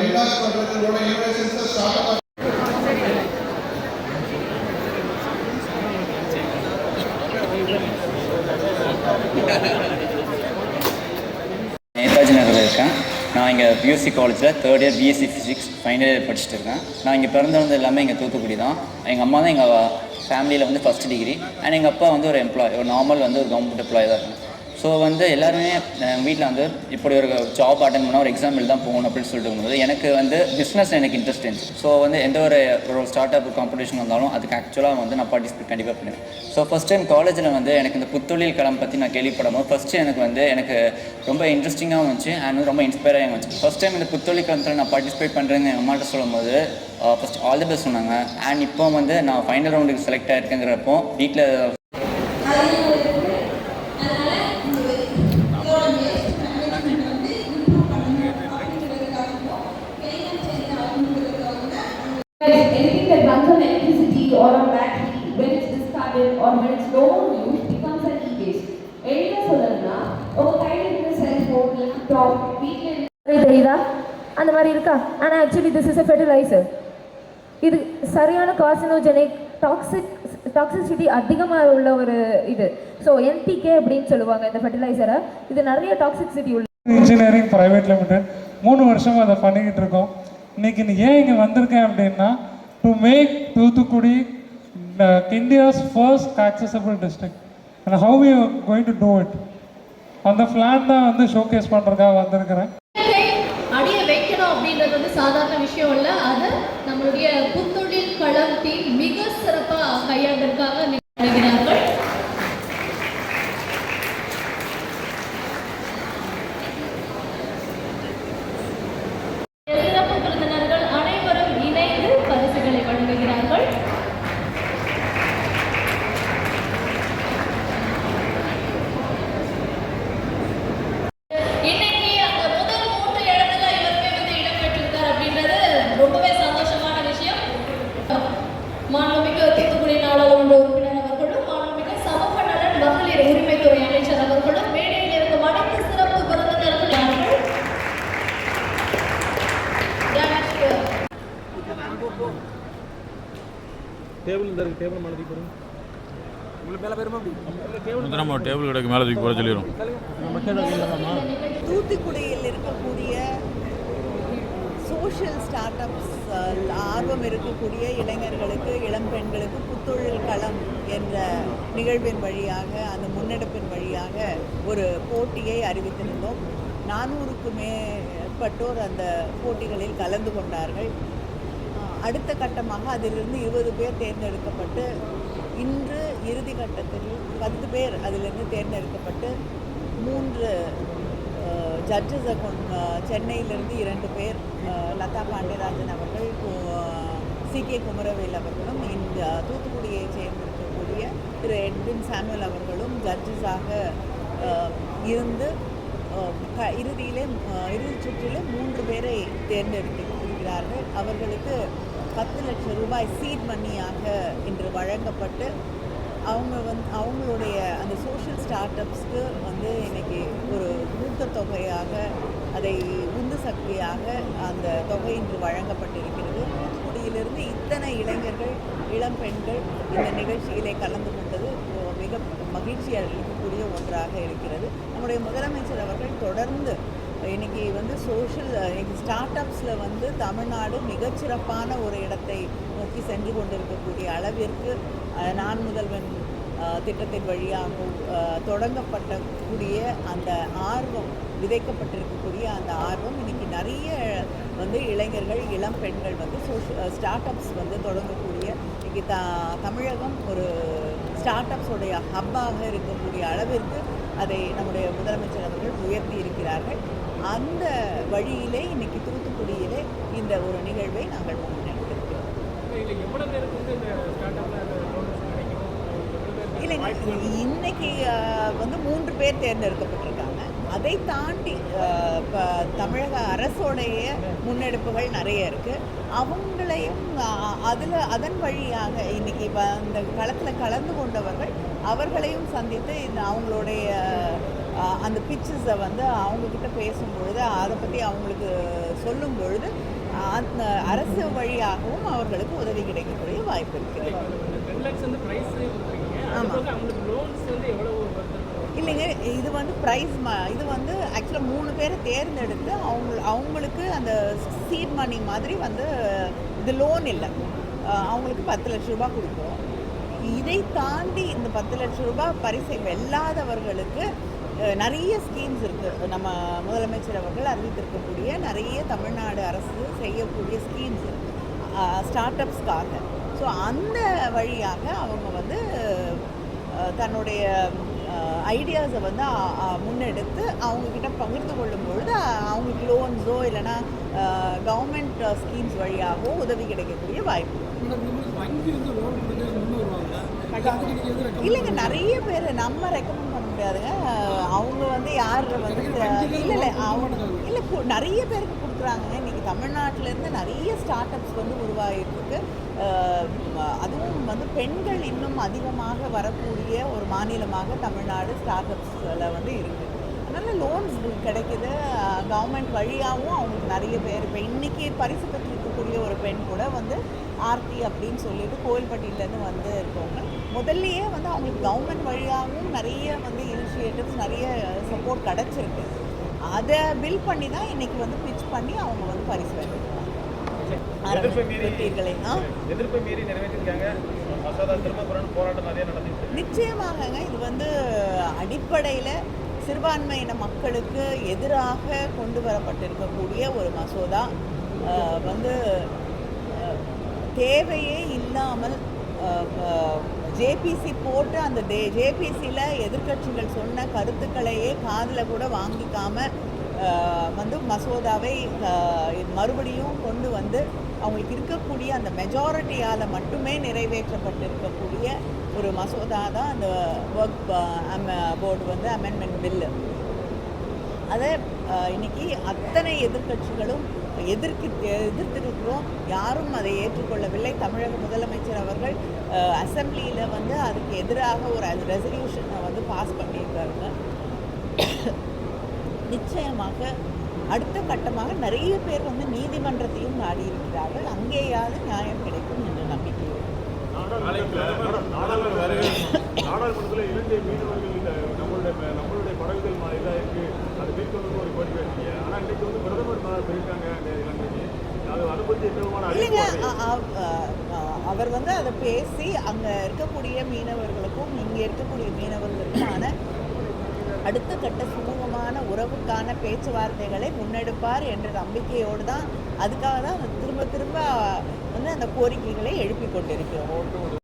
Invest பண்ணுறதுங்களோட இனோவேஷன்ஸை start up Netaji நகரில் இருக்கேன். நான் இங்கே பியூசி காலேஜில் third year BSc physics final year படிச்சுட்டு இருக்கேன். நான் இங்கே பிறந்து எல்லாமே இங்கே தூத்துக்குடி தான். எங்கள் அம்மா தான் எங்கள் ஃபேமிலியில் வந்து ஃபஸ்ட் டிகிரி அண்ட் எங்கள் அப்பா வந்து ஒரு எம்ப்ளாய் ஒரு நார்மல் வந்து ஒரு கவர்மெண்ட் எம்ப்ளாய் தான். இருக்கேன் ஸோ வந்து எல்லாருமே வீட்டில் வந்து இப்படி ஒரு ஜாப் அட்டன் பண்ணால் ஒரு எக்ஸாம் தான் போகணும் அப்படின்னு சொல்லிட்டு இருக்கும்போது எனக்கு வந்து பிஸ்னஸ் எனக்கு இன்ட்ரெஸ்ட் இருந்துச்சு. ஸோ வந்து எந்த ஒரு ஒரு ஸ்டார்ட் அப் காம்படிஷன் வந்தாலும் அதுக்கு ஆக்சுவலாக வந்து நான் பார்ட்டிசிபேட் கண்டிப்பாக பண்ணுவேன். ஸோ ஃபஸ்ட் டைம் காலேஜில் வந்து எனக்கு இந்த புத்தொழில் களம் பற்றி நான் கேள்விப்படும் போது ஃபஸ்ட்டு எனக்கு வந்து எனக்கு ரொம்ப இன்ட்ரெஸ்டிங்காகவும் இருந்துச்சு அண்ட் ரொம்ப இன்ஸ்பயராகவும் இருந்துச்சு. ஃபஸ்ட் டைம் இந்த புத்தொழில் களத்தில் நான் பார்ட்டிசிபேட் பண்ணுறேன்னு எங்கள் அம்மாட்ட சொல்லும்போது ஃபஸ்ட் ஆல் தி பெஸ்ட் சொன்னாங்க. அண்ட் இப்போ வந்து நான் ஃபைனல் ரவுண்டுக்கு செலக்ட் ஆயிருக்கேங்கிறப்போ வீட்டில் Anything that runs on electricity or on battery, when it's discarded or when it's no used, becomes an e-waste. எளிதாக சொல்லணும்னா உங்க கையில் இருக்கிற செல்ஃபோன் லேப்டாப் வீட்டில் தெரியுதா அந்த மாதிரி இருக்கா? ஆனால் actually this is a fertilizer. இது சரியான கார்சினோஜெனிக் டாக்ஸிக் டாக்ஸிசிட்டி அதிகமாக உள்ள ஒரு இது. ஸோ என்பிகே அப்படின்னு சொல்லுவாங்க இந்த ஃபெர்டிலைசரை இது நிறைய டாக்ஸிசிட்டி உள்ள இன்ஜினியரிங் ப்ரைவேட் லிமிடெட் மூணு வருஷமாக அதை பண்ணிக்கிட்டு இருக்கோம். இன்னைக்கு நீ ஏன் இங்கே வந்திருக்கேன் அப்படின்னா to make Thoothukudi India's first accessible district and how you going to do it அந்த பிளான் தான் வந்து ஷோகேஸ் பண்ணுறதுக்காக வந்திருக்கிறேன். அடிய வைக்கணும் அப்படின்றது வந்து சாதாரண விஷயம் இல்லை. அது நம்மளுடைய புத்தொழில் களம் டீம் மிக சிறப்பாக கையாண்டிருக்காங்க. நம்ம டேபிள் கடைக்கு மேலே தூக்கி போட சொல்லிடும் தூத்துக்குடியில் இருக்கக்கூடிய சோஷியல் ஸ்டார்ட் அப்ஸ் ஆர்வம் இருக்கக்கூடிய இளைஞர்களுக்கு இளம் பெண்களுக்கு புத்தொழில் களம் என்ற நிகழ்வின் வழியாக அந்த முன்னெடுப்பின் வழியாக ஒரு போட்டியை அறிவித்திருந்தோம். நானூறுக்கு மேற்பட்டோர் அந்த போட்டிகளில் கலந்து கொண்டார்கள். அடுத்த கட்டமாக அதிலிருந்து இருபது பேர் தேர்ந்தெடுக்கப்பட்டு இன்று இறுதி கட்டத்தில் பத்து பேர் அதிலிருந்து தேர்ந்தெடுக்கப்பட்டு மூன்று ஜட்ஜஸை கொண்டு சென்னையிலிருந்து இரண்டு பேர் லதா பாண்டியராஜன் அவர்கள் சி கே குமரவேல் அவர்களும் இந்த தூத்துக்குடியை சேர்ந்திருக்கக்கூடிய திரு எட்வின் சாமுவல் அவர்களும் ஜட்ஜஸாக இருந்து க- இறுதியிலே இறுதி சுற்றிலே மூன்று பேரை தேர்ந்தெடுத்து இருக்கிறார்கள் அவர்களுக்கு பத்து லட்சம் ரூபாய் சீட் மணியாக இன்று வழங்கப்பட்டு அவங்க வந்து அவங்களுடைய அந்த சோஷியல் ஸ்டார்ட் அப்ஸ்க்கு வந்து இன்னைக்கு ஒரு ஊக்கத்தொகையாக அதை உந்து சக்தியாக அந்த தொகை இன்று வழங்கப்பட்டிருக்கிறது. தூத்துக்குடியிலிருந்து இத்தனை இளைஞர்கள் இளம் பெண்கள் இந்த நிகழ்ச்சியிலே கலந்து கொண்டது மிக மகிழ்ச்சி அளிக்கக்கூடிய ஒன்றாக இருக்கிறது. நம்முடைய முதலமைச்சர் அவர்கள் தொடர்ந்து இன்றைக்கி வந்து சோஷியல் இன்னைக்கு ஸ்டார்ட் அப்ஸில் வந்து தமிழ்நாடு மிகச்சிறப்பான ஒரு இடத்தை நோக்கி சென்று கொண்டிருக்கக்கூடிய அளவிற்கு நான் முதல்வன் திட்டத்தின் வழியாக தொடங்கப்பட்டக்கூடிய அந்த ஆர்வம் விதைக்கப்பட்டிருக்கக்கூடிய அந்த ஆர்வம் இன்றைக்கி நிறைய வந்து இளைஞர்கள் இளம் பெண்கள் வந்து சோஷியல் ஸ்டார்ட் அப்ஸ் வந்து தொடங்கக்கூடிய இன்றைக்கி த தமிழகம் ஒரு ஸ்டார்ட் அப்ஸோடைய ஹப்பாக இருக்கக்கூடிய அளவிற்கு அதை நம்முடைய முதலமைச்சர் அவர்கள் உயர்த்தி இருக்கிறார்கள் அந்த வழியிலே இன்னைக்கு தூத்துக்குடியிலே இந்த ஒரு நிகழ்வை நாங்கள் முன்னெடுத்திருக்கிறோம் இல்லைங்க இன்னைக்கு வந்து மூன்று பேர் தேர்ந்தெடுக்கப்பட்டிருக்காங்க. அதை தாண்டி இப்போ தமிழக அரசோடைய முன்னெடுப்புகள் நிறைய இருக்கு. அவங்களையும் அதில் அதன் வழியாக இன்னைக்கு இப்போ அந்த களத்தில் கலந்து கொண்டவர்கள் அவர்களையும் சந்தித்து இந்த அவங்களுடைய அந்த பிக்சர்ஸை வந்து அவங்கக்கிட்ட பேசும்பொழுது அதை பற்றி அவங்களுக்கு சொல்லும் பொழுது அந்த அரசு வழியாகவும் அவர்களுக்கு உதவி கிடைக்கக்கூடிய வாய்ப்பு இருக்குது ஆமாம் இல்லைங்க இது வந்து ப்ரைஸ் ம இது வந்து ஆக்சுவலாக மூணு பேரை தேர்ந்தெடுத்து அவங்க அவங்களுக்கு அந்த சீட் மணி மாதிரி வந்து இது லோன் இல்லை. அவங்களுக்கு பத்து லட்ச ரூபாய் கொடுக்குறோம் இதை தாண்டி இந்த பத்து லட்ச ரூபாய் பரிசை வெல்லாதவர்களுக்கு நிறைய ஸ்கீம்ஸ் இருக்குது நம்ம முதலமைச்சர் அவர்கள் அறிவித்திருக்கக்கூடிய நிறைய தமிழ்நாடு அரசு செய்யக்கூடிய ஸ்கீம்ஸ் இருக்குது ஸ்டார்ட் அப்ஸ்க்காக ஸோ அந்த வழியாக அவங்க வந்து தன்னுடைய ஐடியாஸை வந்து முன்னெடுத்து அவங்கக்கிட்ட பகிர்ந்து கொள்ளும் பொழுது அவங்களுக்கு லோன்ஸோ இல்லைன்னா கவர்மெண்ட் ஸ்கீம்ஸ் வழியாகவோ உதவி கிடைக்கக்கூடிய வாய்ப்பு இல்லைங்க நிறைய பேர் நம்ம ரெக்கமெண்ட் பண்ண முடியாதுங்க. அவங்க வந்து யார் வந்து இல்லை இல்லை அவங்க நிறைய பேருக்கு கொடுக்குறாங்க இன்றைக்கி தமிழ்நாட்டிலேருந்து நிறைய ஸ்டார்ட் அப்ஸ் வந்து உருவாகிருக்கு அதுவும் வந்து பெண்கள் இன்னும் அதிகமாக வரக்கூடிய ஒரு மாநிலமாக தமிழ்நாடு ஸ்டார்ட் அப்ஸில் வந்து இருக்குது அதனால் லோன்ஸ் கிடைக்குது. கவர்மெண்ட் வழியாகவும் அவங்களுக்கு நிறைய பேர் இப்போ இன்றைக்கி பரிசு பெற்றிருக்கக்கூடிய ஒரு பெண் கூட வந்து ஆர்த்தி அப்படின்னு சொல்லிட்டு கோயில்பட்டியிலேருந்து வந்து இருக்கவங்க. முதல்லையே வந்து அவங்களுக்கு கவர்மெண்ட் வழியாகவும் நிறைய வந்து இனிஷியேட்டிவ்ஸ் நிறைய சப்போர்ட் கிடச்சிருக்கு. அதை பில் பண்ணி தான் இன்னைக்கு வந்து பிச் பண்ணி அவங்க வந்து பரிசு நடந்துச்சு நிச்சயமாகங்க இது வந்து அடிப்படையில் சிறுபான்மையின மக்களுக்கு எதிராக கொண்டு வரப்பட்டிருக்கக்கூடிய ஒரு மசோதா. வந்து தேவையே இல்லாமல் ஜேபிசி போட்டு அந்த தே ஜேபிசியில் எதிர்க்கட்சிகள் சொன்ன கருத்துக்களையே காதில் கூட வாங்கிக்காம வந்து மசோதாவை மறுபடியும் கொண்டு வந்து அவங்களுக்கு இருக்கக்கூடிய அந்த மெஜாரிட்டியால் மட்டுமே நிறைவேற்றப்பட்டிருக்கக்கூடிய ஒரு மசோதா தான் அந்த ஒர்க் போர்டு வந்து அமெண்ட்மெண்ட் பில்லு அதை இன்னைக்கு அத்தனை எதிர்க்கட்சிகளும் எதிர்க்கு எதிர்த்திருக்கிறோம். யாரும் அதை ஏற்றுக்கொள்ளவில்லை. தமிழக முதலமைச்சர் அவர்கள் அசம்பிளியில் வந்து அதுக்கு எதிராக ஒரு ரெசல்யூஷனை வந்து பாஸ் பண்ணியிருக்காருங்க நிச்சயமாக அடுத்த கட்டமாக நிறைய பேர் வந்து நீதிமன்றத்தையும் நாடி இருக்கிறார்கள். அங்கேயாவது நியாயம் கிடைக்கும் என்ற நம்பிக்கை. நாடாளுமன்றத்தில் இலங்கை மீனவர்கள் நம்மளுடைய நம்மளுடைய படகுகள் மா- இதா இருக்கு. அது மீட்கணும்னு ஒரு கோரிக்கை இருக்கீங்க ஆனால் இன்னைக்கு வந்து பிரதமர் மா- போயிருக்காங்க இந்த இலங்கைக்கு அது அதை பற்றி எந்த விதமான இல்லைங்க அவர் வந்து அதை பேசி அங்கே இருக்கக்கூடிய மீனவர்களுக்கும் இங்கே இருக்கக்கூடிய மீனவர்களுக்குமான அடுத்த கட்ட சுமூகமான உறவுக்கான பேச்சுவார்த்தைகளை முன்னெடுப்பார் என்ற நம்பிக்கையோடு தான் அதுக்காக தான் திரும்ப திரும்ப வந்து அந்த கோரிக்கைகளை எழுப்பி கொண்டிருக்கிறோம்.